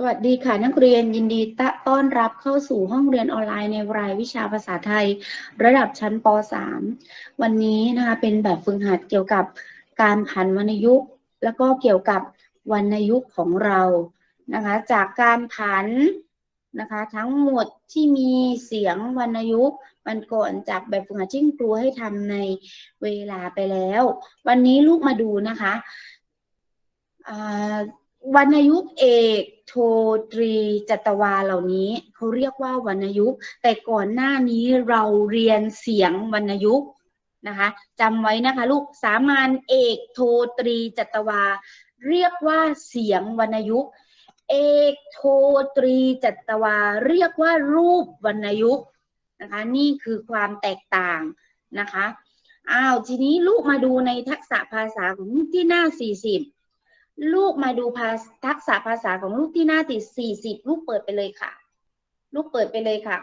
สวัสดีค่ะนักเรียนยินดีต้อนรับเข้าสู่ห้องเรียนออนไลน์ในรายวิชาภาษาไทย ระดับชั้นป .3 วันนี้นะคะเป็นแบบฝึกหัดเกี่ยวกับการผันวรรณยุกต์แล้วก็เกี่ยวกับวรรณยุกต์ของเรานะคะจากการผันนะคะทั้งหมดที่มีเสียงวรรณยุกต์มันก่อนจากแบบฝึกหัดที่ครูให้ทำในเวลาไปแล้ว วันนี้ลูกมาดูนะคะ วรรณยุกต์เอกโทตรีจัตวาเหล่านี้เขาเรียกว่าวรรณยุกต์แต่ก่อนหน้านี้เราเรียนเสียงวรรณยุกต์นะคะจำไว้นะคะลูกสามัญเอกโทตรีจัตวา เรียกว่าเสียงวรรณยุกต์เอกโทตรีจัตวา เรียกว่ารูปวรรณยุกต์นะคะนี่คือความแตกต่างนะคะอ้าวทีนี้ลูกมาดูในทักษะภาษาของที่หน้า 40 ลูกมาดูภาทักษะภาษาของลูกที่หน้าติดสี่สิบลูกเปิดไปเลยค่ะ ลูกเปิดไปเลยค่ะ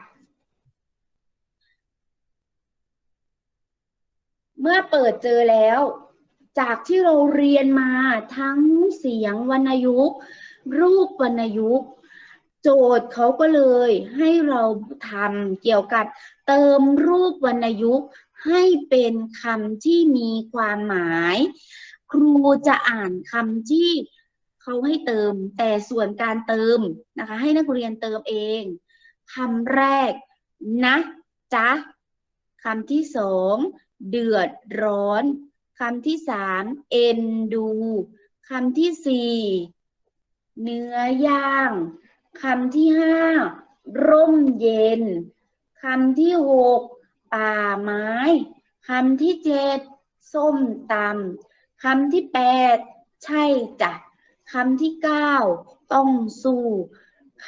เมื่อเปิดเจอแล้ว จากที่เราเรียนมาทั้งเสียงวรรณยุกต์รูปวรรณยุกต์โจทย์เขาก็เลยให้เราทำเกี่ยวกับเติมรูปวรรณยุกต์ให้เป็นคำที่มีความหมาย ครูจะอ่านคำที่เขาให้เติม แต่ส่วนการเติมนะคะ ให้นักเรียนเติมเองคำแรกนะจ๊ะคำที่สองเดือดร้อนคำที่สามเอ็นดูคำที่สี่เนื้อย่างคำที่ห้าร่มเย็นคำที่หกป่าไม้คำที่เจ็ดส้มตำ คำที่แปดใช่จ้ะคำที่เก้าต้องสู้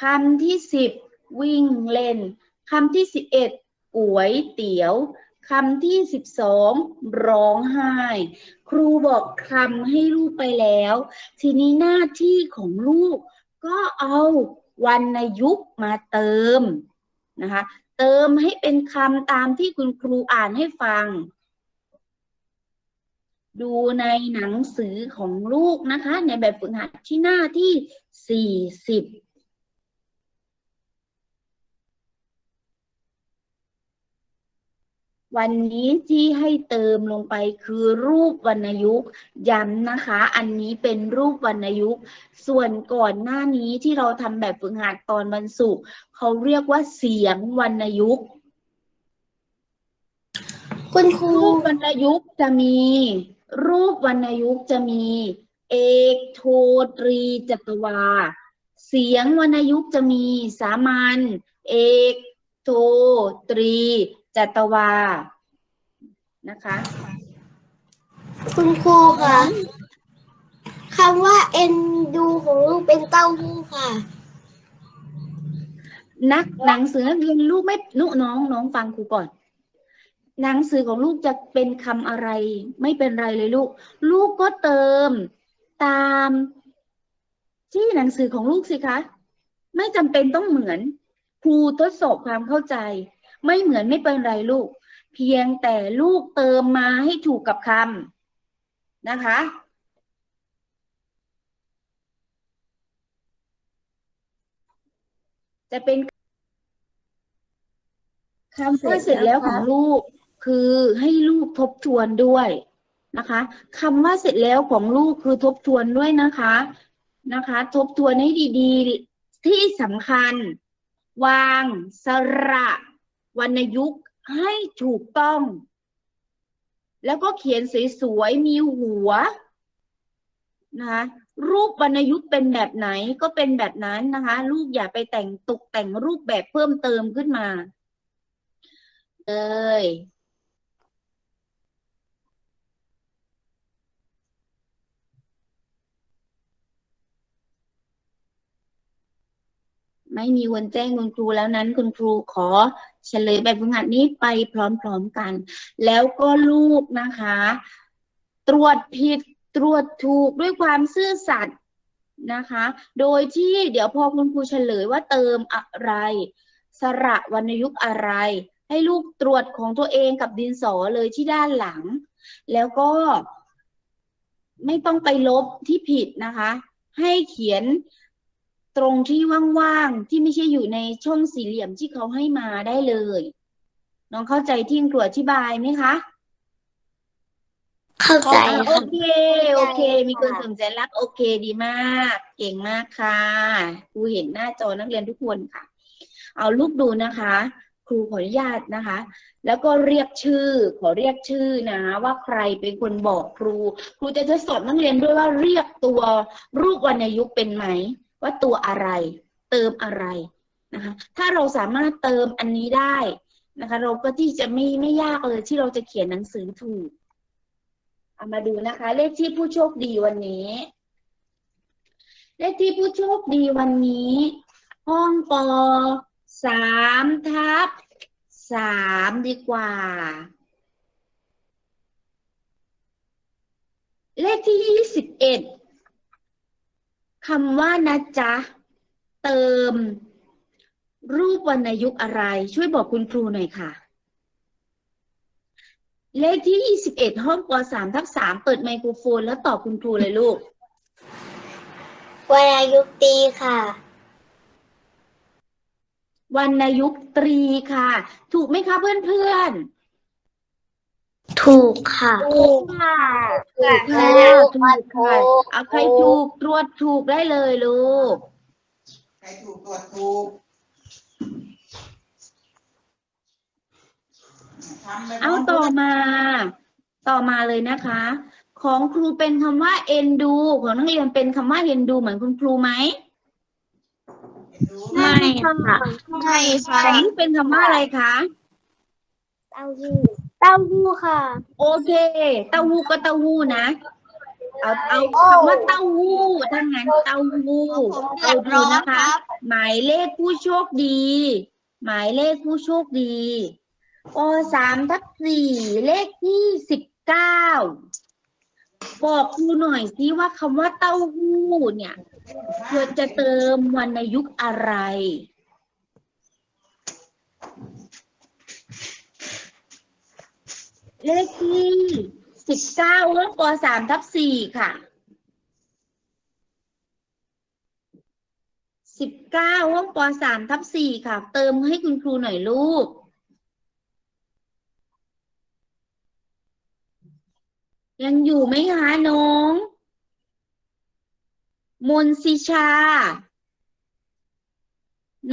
คำที่สิบวิ่งเล่นคำที่สิบเอ็ดก๋วยเตี๋ยวคำที่สิบสองร้องไห้ ครูบอกคำให้ลูกไปแล้ว ทีนี้หน้าที่ของลูก ก็เอาวรรณยุกต์มาเติมนะคะ เติมให้เป็นคำตามที่คุณครูอ่านให้ฟัง ดูในหนังสือของลูกนะคะ ในแบบฝึกหัดที่หน้าที่สี่สิบวันนี้ที่ให้เติมลงไปคือรูปวรรณยุกต์ย้ำนะคะ อันนี้เป็นรูปวรรณยุกต์ส่วนก่อนหน้านี้ที่เราทำแบบฝึกหัดตอนวันศุกร์เขาเรียกว่าเสียงวรรณยุกต์คุณครูรูปวรรณยุกต์จะมี รูปวรรณยุกต์จะมี เอกโทตรีจัตวา เสียงวรรณยุกต์จะมีสามัญเอกโทตรีจัตวา นะคะคุณครูค่ะคำว่าเอ็นดูของลูกเป็นเต้าหู้ค่ะ นักหนังสือนักเรียนลูกไม่นุน้องน้องฟังครูก่อน หนังสือของลูกจะเป็นคำอะไร ไม่เป็นไรเลยลูก ลูกก็เติมตามที่หนังสือของลูกสิคะ ไม่จำเป็นต้องเหมือน ครูทดสอบความเข้าใจ ไม่เหมือนไม่เป็นไรลูก เพียงแต่ลูกเติมมาให้ถูกกับคำนะคะจะเป็นคำพูดเสร็จแล้วของลูก คือให้ลูกทบทวนด้วยนะคะคำว่าเสร็จแล้วของลูกคือทบทวนด้วยนะคะนะคะ ทบทวนให้ดีๆ ที่สำคัญ วางสระวรรณยุกต์ให้ถูกต้อง แล้วก็เขียนสวยๆมีหัวนะคะรูปวรรณยุกต์เป็นแบบไหนก็เป็นแบบนั้นนะคะ ลูกอย่าไปแต่งตกแต่งรูปแบบเพิ่มเติมขึ้นมา เลย ไม่มีวันแจ้งคุณครูแล้วนั้นคุณครูขอเฉลยแบบฝึกหัดนี้ไปพร้อมๆกัน แล้วก็ลูกนะคะ ตรวจผิดตรวจถูกด้วยความซื่อสัตย์นะคะ โดยที่เดี๋ยวพอคุณครูเฉลยว่าเติมอะไร สระวรรณยุกต์อะไร ให้ลูกตรวจของตัวเองกับดินสอเลยที่ด้านหลัง แล้วก็ไม่ต้องไปลบที่ผิดนะคะ ให้เขียน ตรงที่ว่างๆ ที่ไม่ใช่อยู่ในช่องสี่เหลี่ยมที่เขาให้มาได้เลย น้องเข้าใจที่คุณครูอธิบายไหมคะเข้าใจอะโอค่ะเคโอเคเข้าใจมีคนค่ะสนใจรักโอเคดีมาก เก่งมากค่ะครูเห็นหน้าจอนักเรียนทุกคนค่ะ เอาลูกดูนะคะ ครูขออนุญาตนะคะ แล้วก็เรียกชื่อ ขอเรียกชื่อนะ ว่าใครเป็นคนบอกครู ครูจะทดสอบนักเรียนด้วยว่าเรียกตัวรูปวรรณยุกต์เป็นไหม ว่าตัวอะไร เติมอะไรนะคะถ้าเราสามารถเติมอันนี้ได้นะคะเราก็ที่จะไม่ไม่ยากเลยที่เราจะเขียนหนังสือถูกเอามาดูนะคะ เลขที่ผู้โชคดีวันนี้ เลขที่ผู้โชคดีวันนี้ ห้องปสามทับสามดีกว่า เลขที่ยี่สิบเอ็ด คำว่านะจ๊ะ เติม รูปวรรณยุกต์อะไร ช่วยบอกคุณครูหน่อยค่ะ เลขที่ 21 ห้องป .3 ทับ3เปิดไมโครโฟน แล้วตอบคุณครูเลยลูกวรรณยุกต์ตีค่ะวรรณยุกต์ตรีค่ะ ถูกไหมคะเพื่อน ถูกค่ะๆถูกค่ะ ถูกค่ะถูถูกกค่ะเอาใครถูกตรวจถูกได้เลยลูก ใครถูกตรวจถูกทำไปเอาต่อมา ต่อมาเลยนะคะ ของครูเป็นคำว่าเอ็นดู ของนักเรียนเป็นคำว่าเอ็นดูเหมือนคุณครูไหมไม่ค่ะไม่ขค่ะองนี่เป็นคำว่าอะไรคะเต้าหู้ เต้าหู้ค่ะ โอเค เต้าหู้ก็เต้าหู้นะ เอาเอาคำว่าเต้าหู้ถ้างั้นเต้าหู้เอาดูนะคะ หมายเลขผู้โชคดี หมายเลขผู้โชคดีปสามทับสี่เลขที่สิบเก้าบอกครูหน่อยสิว่าคำว่าเต้าหู้เนี่ยควรจะเติมวรรณยุกต์อะไร เลขที่สิบเก้าเรื่องปสามทับสี่ค่ะสิบเก้าห้องปสามทับสี่ค่ะ เติมให้คุณครูหน่อยลูก ยังอยู่ไหมคะน้อง มนสิชา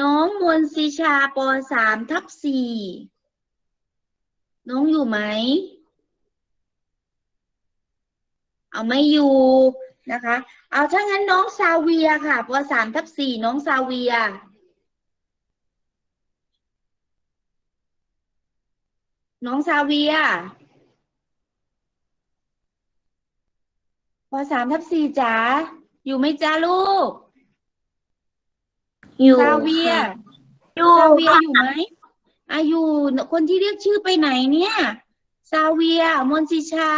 น้องมนสิชาปสามทับสี่ น้องอยู่ไหม เอาไม่อยู่นะคะ เอาถ้างั้นน้องซาเวียค่ะปสามทับสี่น้องซาเวีย น้องซาเวียปสามทับสี่จ๋าอยู่ไหมจ้าลูก อยู่ซาเวีย อยู่ซาเวียอยู่ไหม อายุคนที่เรียกชื่อไปไหนเนี่ยซาเวียมนสิชา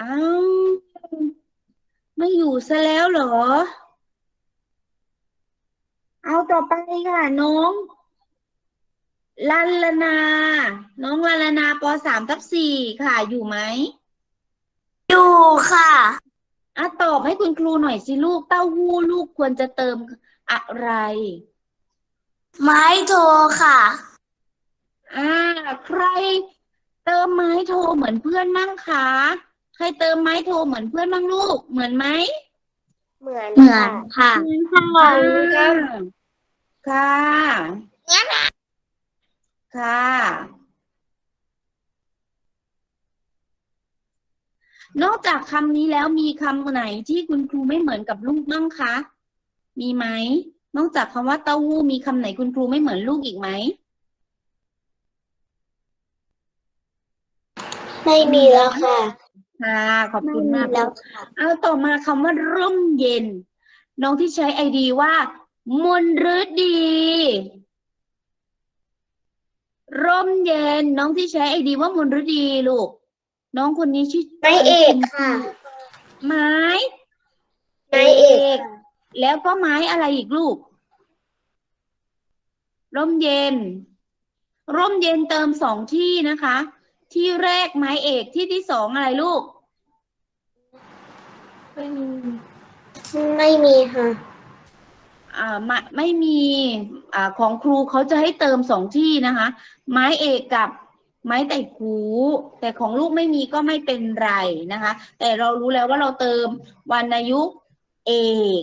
อ้าวไม่อยู่ซะแล้วเหรอ เอาต่อไปค่ะน้องลันลนา น้องลันลนาปสามทับสี่ค่ะ อยู่ไหม อยู่ค่ะอะตอบให้คุณครูหน่อยสิลูก เต้าหู้ลูกควรจะเติม อะไร ไม้โทค่ะ อ่า ใคร เติมไม้โทรเหมือนเพื่อนมั่งคะใครเติมไม้โทรเหมือนเพื่อนมั่งลูก เหมือนไหมเหมือนเหมือนค่ะ เหมือนค่ะค่ะค่ะ นอกจากคำนี้แล้วมีคำไหนที่คุณครูไม่เหมือนกับลูกบ้างคะ มีไหม นอกจากคำว่าเต้าหู้มีคำไหนคุณครูไม่เหมือนลูกอีกไหม ไม่มีแล้วค่ะ ค่ะ ขอบคุณมาก แล้วลูกเอาต่อมาคำว่าร่มเย็น น้องที่ใช้ไอดีว่า มนฤดี ร่มเย็น น้องที่ใช้ไอดีว่ามนฤดีลูก น้องคนนี้ชื่อไม้เอกค่ะ ไม้ ไม้เอก แล้วก็ไม้อะไรอีกลูก ร่มเย็น ร่มเย็นเติมสองที่นะคะ ที่แรกไม้เอกที่ที่สองอะไรลูก ไม่มี ไม่มีค่ะอ่าไม่ไม่มีอ่าของครูเขาจะให้เติมสองที่นะคะ ไม้เอกกับไม้ไต่คูแต่ของลูกไม่มีก็ไม่เป็นไรนะคะ แต่เรารู้แล้วว่าเราเติมวรรณยุกต์เอก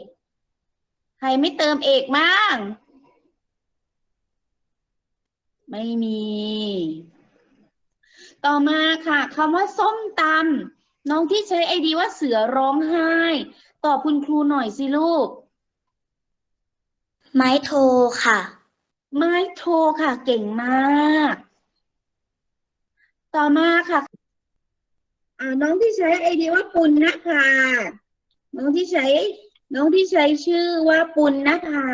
ใครไม่เติมเอกบ้าง ไม่มี ต่อมาค่ะคำว่าส้มตำน้องที่ใช้ไอดีว่าเสือร้องไห้ ตอบคุณครูหน่อยสิลูก ไม้โทค่ะ ไม้โทค่ะ เก่งมาก ต่อมาค่ะอ่าน้องที่ใช้ไอเดียว่าปุณนะคะน้องที่ใช้ น้องที่ใช้ชื่อว่าปุณนะคะ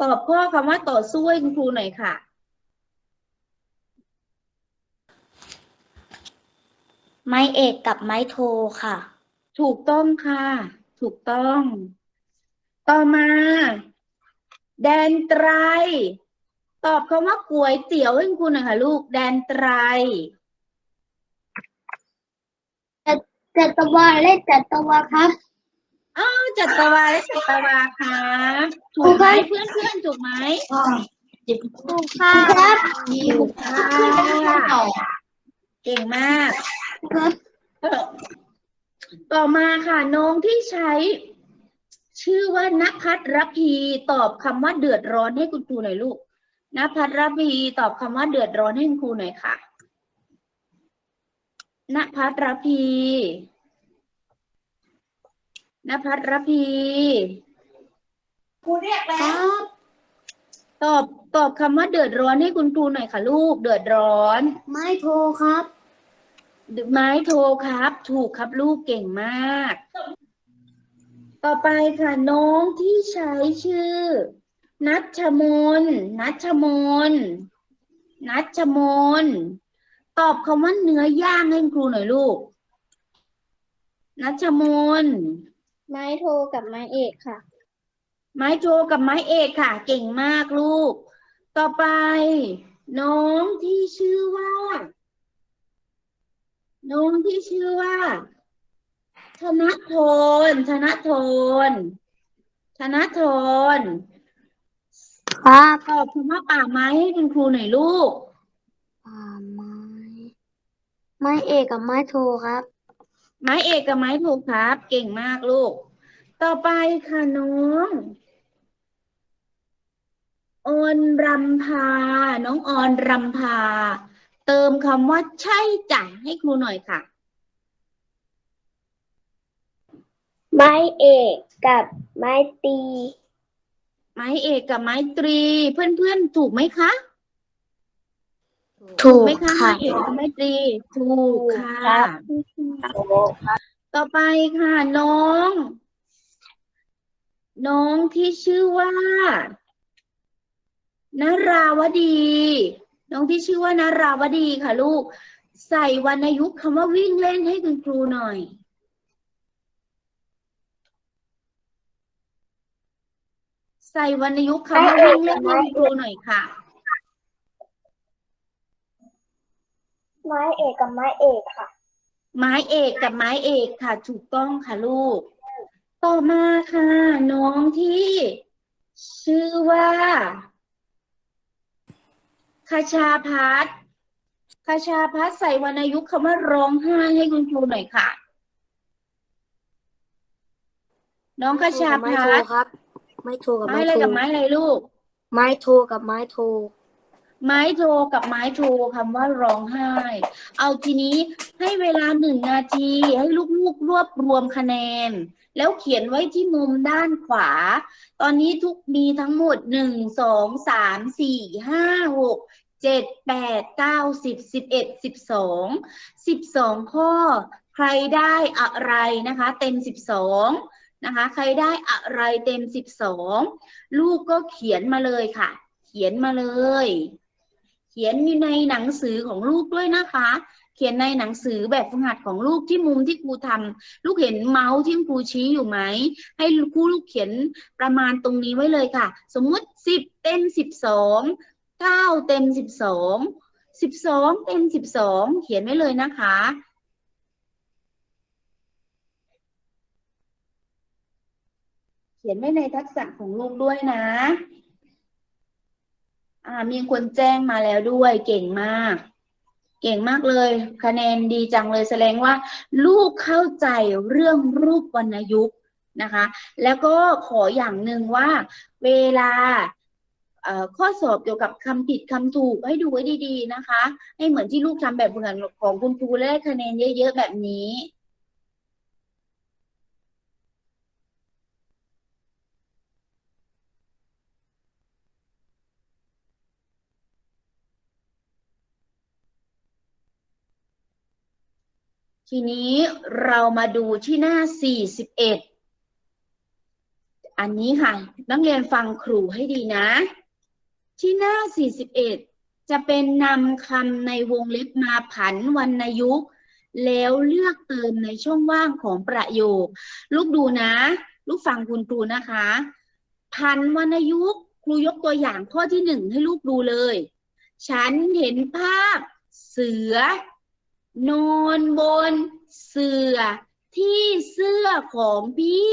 ตอบข้อคำว่าต่อสู้ให้คุณครูหน่อยค่ะ ไม้เอกกับไม้โทค่ะ ถูกต้องค่ะ ถูกต้อง ต่อมา แดนไตร ตอบคำว่าก๋วยเตี๋ยวให้คุณครูหน่อยค่ะ ลูกแดนไตรจัตวาเล่นจัตวาครับ อ้าวจัตวาและจัตวาครับถูกไหมเพื่อนเพื่อนๆถูกไหมถูกค่ะครับถูกค่ะเก่งมากต่อมาค่ะน้องที่ใช้ ชื่อว่านภัทรพีตอบคำว่าเดือดร้อนให้คุณครูหน่อยลูกนภัทรพีตอบคำว่าเดือดร้อนให้คุณครูหน่อยค่ะนภัทรพี นภัทรพีครูเรียกแล้ว ตอบตอบคำว่าเดือดร้อนให้คุณครูหน่อยค่ะลูก เดือดร้อน ไม้โทครับ ไม้โทรครับ ถูกครับลูกเก่งมาก ต่อไปค่ะน้องที่ใช้ชื่อ นัชมน นัชมน นัชมน ตอบคำว่าเนื้อย่างให้คุณครูหน่อยลูก นัชมน ไม้โทกับไม้เอกค่ะ ไม้โทรกับไม้เอกค่ะ เก่งมากลูก ต่อไป น้องที่ชื่อว่า น้องที่ชื่อว่า ธนทนธนทนธนทนครับตอบคำว่าป่าไม้ให้คุณครูหน่อยลูก ป่าไม้ ไม้เอกกับไม้โทครับ ไม้เอกกับไม้ถูกครับ เก่งมากลูก ต่อไปค่ะน้องออนรำพา น้องออนรำพา เติมคำว่าใช่จ้ะให้ครูหน่อยค่ะ ไม้เอกกับไม้ตี ไม้เอกกับไม้ตรี เพื่อนๆ ถูกไหมคะ ถูกไหมคะค่ะไม้เอกกับไม้ตรีถูกค่ะครับต่อไปค่ะ น้อง น้องที่ชื่อว่านราวดี น้องที่ชื่อว่านราวดีค่ะ ลูก ใส่วรรณยุกต์คำว่าวิ่งเล่นให้คุณครูหน่อยใส่วรรณยุกต์คำว่าวิ่งเล่นให้คุณครูหน่อยค่ะ ไม้เอกกับไม้เอกค่ะ ไม้เอกกับไม้เอกค่ะ ถูกต้องค่ะลูก ต่อมาค่ะ น้องที่ ชื่อว่าคชาพัฒน์คชาพัฒน์ใส่วรรณยุกต์คำว่าร้องไห้ให้คุณครูหน่อยค่ะ น้องคชาไม้พัโทฒน์ครับ ไม้โทกับไม้ไม้อะไรโทกับไม้อะไรลูก ไม้โทกับไม้โท ไม้โทรกับไม้โทรคำว่าร้องไห้ เอาทีนี้ให้เวลาหนึ่งนาที ให้ลูกๆรวบรวมคะแนน แล้วเขียนไว้ที่มุมด้านขวา ตอนนี้ทุกมีทั้งหมดหนึ่งสองสามสี่ห้าหกเจ็ดแปดเก้าสิบสิบเอ็ดสิบสองสิบสองข้อ ใครได้อะไรนะคะ เต็มสิบสองนะคะใครได้อะไรเต็มสิบสองลูกก็เขียนมาเลยค่ะ เขียนมาเลย เขียนอยู่ในหนังสือของลูกด้วยนะคะ เขียนในหนังสือแบบฝึกหัดของลูกที่มุมที่ครูทำลูกเห็นเมาส์ที่ครูชี้อยู่ไหม ให้ครูลูกเขียนประมาณตรงนี้ไว้เลยค่ะ สมมุติสิบเต็มสิบสองเก้าเต็มสิบสองสิบสองเต็มสิบสองเขียนไว้เลยนะคะเขียนไว้ในทักษะของลูกด้วยนะ อ่ามีคนแจ้งมาแล้วด้วยเก่งมาก เก่งมากเลย คะแนนดีจังเลยแสดงว่า ลูกเข้าใจเรื่องรูปวรรณยุกต์นะคะ แล้วก็ขออย่างหนึ่งว่า เวลาข้อสอบเกี่ยวกับคำผิดคำถูกให้ดูไว้ดี ๆ นะคะ ให้เหมือนที่ลูกทำแบบเหมือนของคุณครูและคะแนนเยอะ ๆ แบบนี้ ทีนี้เรามาดูที่หน้า 41 อันนี้ค่ะ นักเรียนฟังครูให้ดีนะ ที่หน้า 41 จะเป็นนำคำในวงเล็บมาผันวรรณยุกต์แล้วเลือกเติมในช่องว่างของประโยค ลูกดูนะ ลูกฟังคุณครูนะคะพันวรรณยุกต์ครูยกตัวอย่างข้อที่หนึ่งให้ลูกดูเลย ฉันเห็นภาพเสือ นอนบนเสือที่เสื้อของพี่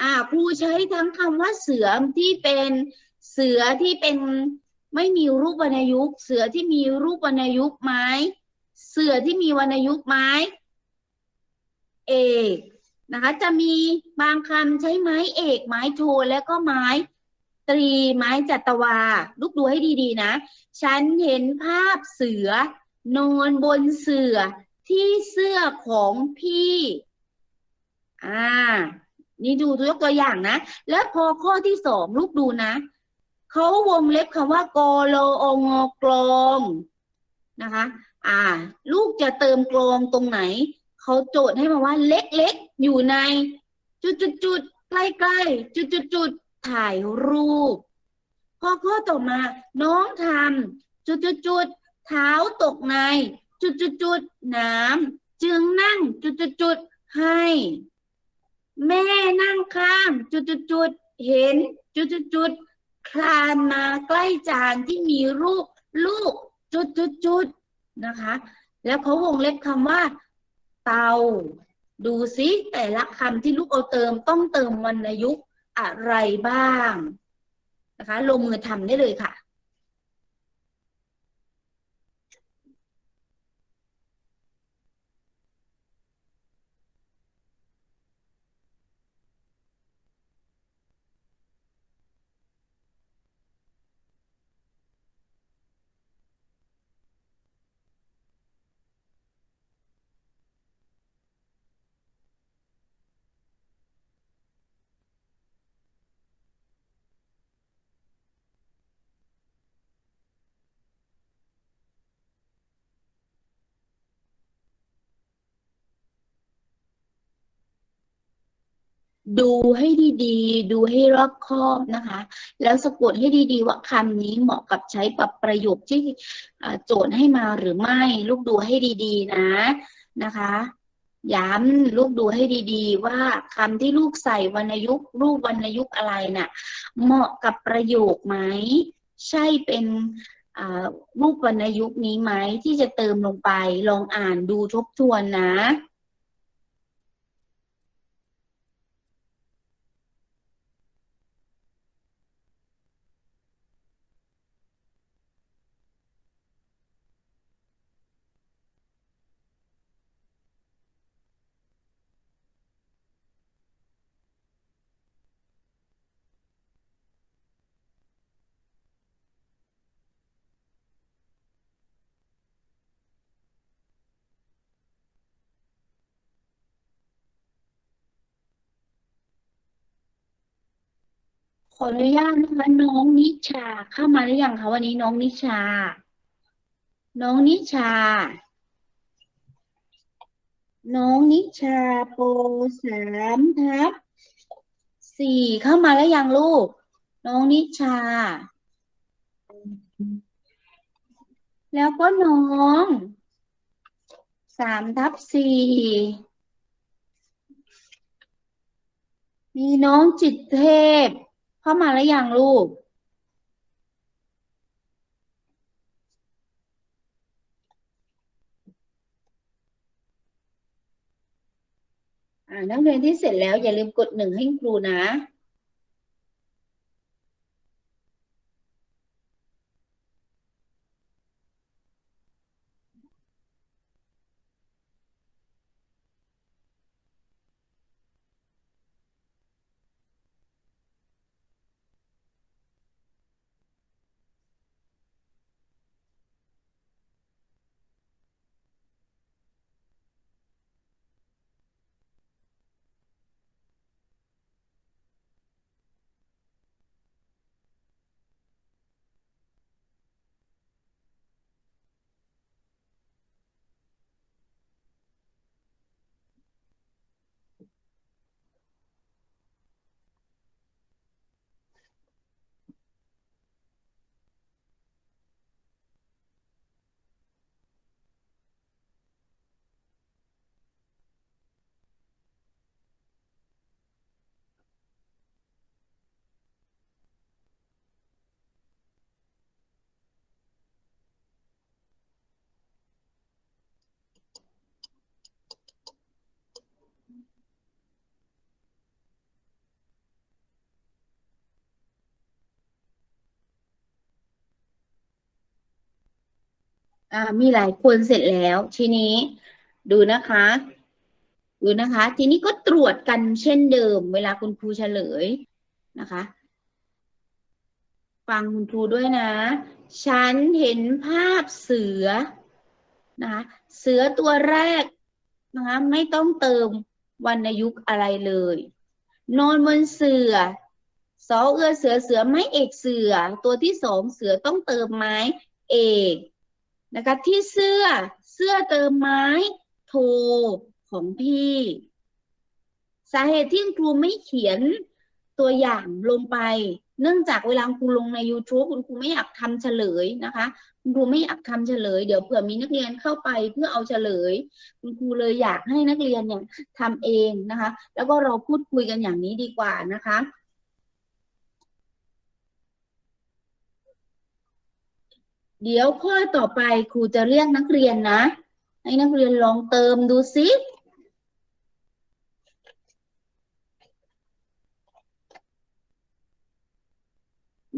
อ่าครูใช้ทั้งคำว่าเสือที่เป็นเสือที่เป็นไม่มีรูปวรรณยุกเสือที่มีรูปวรรณยุกไหมเสือที่มีวรรณยุกไหมเอกนะคะจะมีบางคำใช้ไม้เอกไม้โทแล้วก็ไม้ ตรีไม้จัตวา ลูกดูให้ดีๆนะ ฉันเห็นภาพเสือ นอนบนเสื่อที่เสื้อของพี่ อ่า นี่ดูยกตัวอย่างนะ แล้วพอข้อที่สองลูกดูนะ เขาวงเล็บคำว่ากโลองกลองนะคะ อ่า ลูกจะเติมกลองตรงไหน เขาโจทย์ให้มาว่าเล็กๆ อยู่ใน จุดๆๆใกล้ๆ จุดๆๆถ่ายรูปพอข้อต่อมา น้องทำจุดๆๆ เท้าตกในจุดจุดจุดๆน้ำจึงนั่งจุดจุดจุดๆให้ แม่นั่งข้างจุดจุดจุดๆเห็นจุดจุดจุดๆคลานมาใกล้จานที่มีรูปลูกจุดจุดจุดๆนะคะ แล้วเขาวงเล็บคำว่า เตา ดูซิแต่ละคำที่ลูกเอาเติมต้องเติมวรรณยุกต์อะไรบ้างนะคะ ลงมือทำได้เลยค่ะ ดูให้ดีๆ ดูให้รอบคอบนะคะ แล้วสะกดให้ดีๆ ว่าคำนี้เหมาะกับใช้ปรับประโยคที่โจทย์ให้มาหรือไม่ ลูกดูให้ดีๆ นะนะคะ ย้ำลูกดูให้ดีๆ ว่าคำที่ลูกใส่วรรณยุกต์รูปวรรณยุกต์อะไรน่ะ เหมาะกับประโยคไหม ใช่เป็นรูปวรรณยุกต์นี้ไหมที่จะเติมลงไป ลองอ่านดูทบทวนนะ ขออนุญาตนะคะน้องนิชาเข้ามาหรือยังคะวันนี้น้องนิชา น้องนิชา น้องนิชาโปสามทับสี่เข้ามาแล้วยังลูก น้องนิชา แล้วก็น้องสามทับสี่มีน้องจิตเทพ เข้ามาแล้วยังลูกอ่านักเรียนที่เสร็จแล้วอย่าลืมกดหนึ่งให้ครูนะ อ่ามีหลายคนเสร็จแล้ว ทีนี้ดูนะคะ ดูนะคะ ทีนี้ก็ตรวจกันเช่นเดิม เวลาคุณครูเฉลยนะคะ ฟังคุณครูด้วยนะ ฉันเห็นภาพเสือนะคะเสือตัวแรกนะคะไม่ต้องเติมวรรณยุกต์อะไรเลย นอนบนเสือสอเอือเสือเสือไม้เอกเสือ ตัวที่สองเสือต้องเติมไม้เอก นะคะ ที่เสื้อเสื้อเติมไม้โทของพี่ สาเหตุที่ครูไม่เขียนตัวอย่างลงไป เนื่องจากเวลาครูลงใน YouTube คุณครูไม่อยากทำเฉลยนะคะ คุณครูไม่อยากทำเฉลย เดี๋ยวเผื่อมีนักเรียนเข้าไปเพื่อเอาเฉลย คุณครูเลยอยากให้นักเรียนเนี่ยทำเองนะคะ แล้วก็เราพูดคุยกันอย่างนี้ดีกว่านะคะ เดี๋ยวข้อต่อไปครูจะเรียกนักเรียนนะ ให้นักเรียนลองเติมดูซิ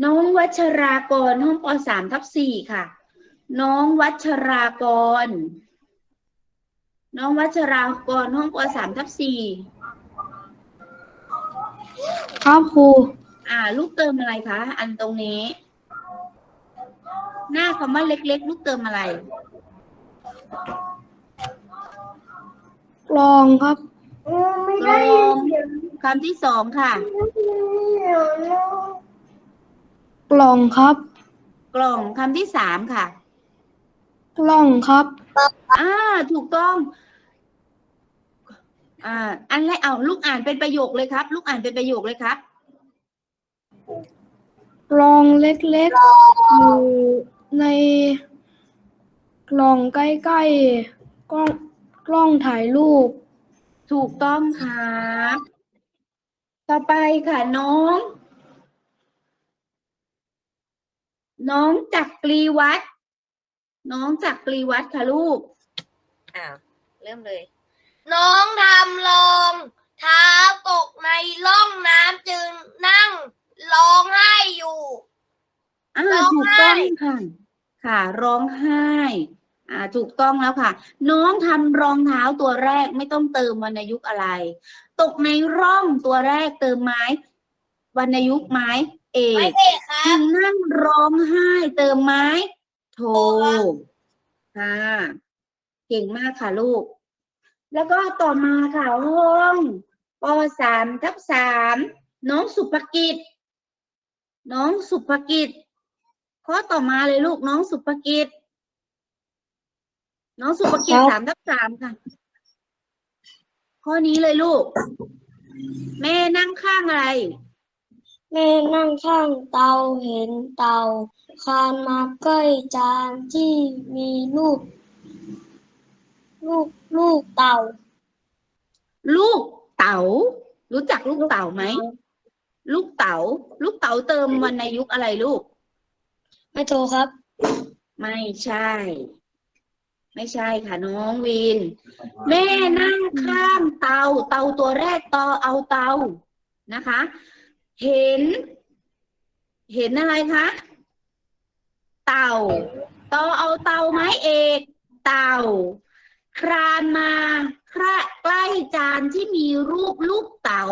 น้องวัชรากรห้องปสามทับสี่ค่ะ น้องวัชรากร น้องวัชรากรห้องปสามทับสี่ครับครูอ่า ลูกเติมอะไรคะ อันตรงนี้ หน้าคำว่าเล็ก ๆ ลูกเติมอะไรกลองครับกลองคำที่สองค่ะ กล่องครับ กล่องคำที่สามค่ะ กล่องครับ อ่า ถูกต้อง อ่า อันแรกเอาลูกอ่านเป็นประโยคเลยครับ ลูกอ่านเป็นประโยคเลยครับ กล่องเล็กๆอยู่ ในกล่องใกล้ๆกล้องกล้องถ่ายรูป ถูกต้องครับต่อไปค่ะน้อง น้องจักรีวัฒน์น้องจักรีวัฒน์ค่ะลูกอ้าวเริ่มเลย น้องทำลงเท้าตกในร่องน้ำจึงนั่งร้องไห้อยู่อ่าร้องถูกไห้ต้องค่ะ ค่ะ ร้องไห้อ่าถูกต้องแล้วค่ะ น้องทำรองเท้าตัวแรกไม่ต้องเติมวรรณยุกต์อะไร ตกในร่องตัวแรกเติมไม้วรรณยุกต์ไม้เอไม่กเด็กครัจึบงนั่งร้องไห้เติมไม้โทค่ะเก่งมากค่ะลูก แล้วก็ต่อมาค่ะห้องปสามทับสามน้องสุภกิจ น้องสุภกิจ ข้อต่อมาเลยลูกน้องสุภกิจ น้องสุภกิจครับสามทับสามค่ะ ข้อนี้เลยลูก แม่นั่งข้างอะไร แม่นั่งข้างเตาเห็นเตาคานมาใกล้จานที่มีรูปลูกลูกเต่าลูกเต๋ารู้จักลูกเต๋าไหม ลูกเต๋าลูกเต๋าเติมวรรณยุกต์อะไรลูก ไม่โทรครับ ไม่ใช่ ไม่ใช่ค่ะน้องวิน แม่นั่งข้างเตา เตาตัวแรกต่อเอาเตานะคะ เห็น เห็นอะไรคะเต่าต่อเอาเตาไม้เอกเต่า ครานมาใกล้จานที่มีรูปลูกเต๋า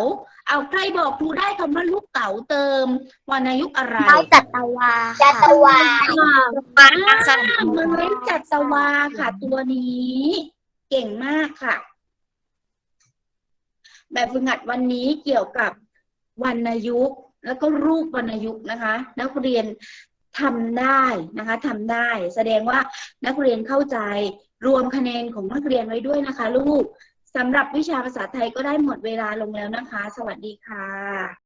เอาใครบอกครูได้คำว่าลูกเต๋าเติมวรรณยุกต์อะไร ไม้จัตวาจัตวาอ่าไม้จัตวาค่ะ ตัวนี้ เก่งมากค่ะ แบบฝึกหัดวันนี้เกี่ยวกับวรรณยุกต์แล้วก็รูปวรรณยุกต์นะคะ นักเรียนทำได้นะคะทำได้ แสดงว่านักเรียนเข้าใจรวมคะแนนของนักเรียนไว้ด้วยนะคะ ลูก สำหรับวิชาภาษาไทยก็ได้หมดเวลาลงแล้วนะคะ สวัสดีค่ะ